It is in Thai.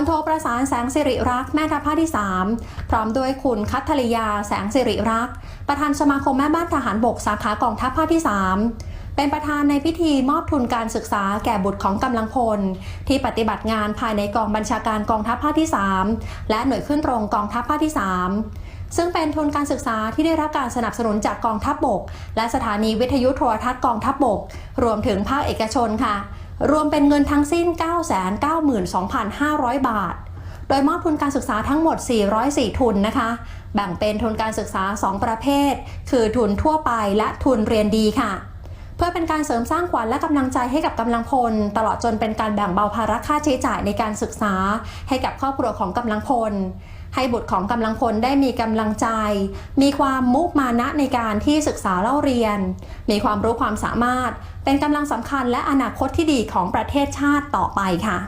ลโทประสานแสงสิริรักษ์แม่ทัพภาคที่ 3 พร้อมด้วยคุณคัทธริยาแสงสิริรักษ์ประธานสมาคมแม่บ้านทหารบกสาขากองทัพภาคที่ 3 เป็นประธานในพิธีมอบทุนการศึกษาแก่บุตรของกำลังพล ที่ปฏิบัติงานภายในกองบัญชาการกองทัพภาคที่ 3 และหน่วยขึ้นตรงกองทัพภาคที่ 3 ซึ่งเป็นทุนการศึกษาที่ได้รับการสนับสนุนจากกองทัพบบก และสถานีวิทยุโทรทัศน์กองทัพบบก รวมถึงภาคเอกชนค่ะ รวมเป็นเงินทั้งสิ้น 992,500 บาท โดยมอบทุนการศึกษาทั้งหมด 404 ทุนนะคะ แบ่งเป็นทุนการศึกษา 2 ประเภท คือทุนทั่วไปและทุนเรียนดีค่ะ เพื่อเป็นการเสริมสร้างขวัญและกำลังใจให้กับกำลังพล ตลอดจนเป็นการแบ่งเบาภาระค่าใช้จ่ายในการศึกษา ให้กับครอบครัวของกำลังพล ให้บุตรของกำลังพลได้มีกำลังใจ มีความมุมานะในการที่ศึกษาเล่าเรียน มีความรู้ความสามารถ เป็นกำลังสำคัญและอนาคตที่ดีของประเทศชาติต่อไปค่ะ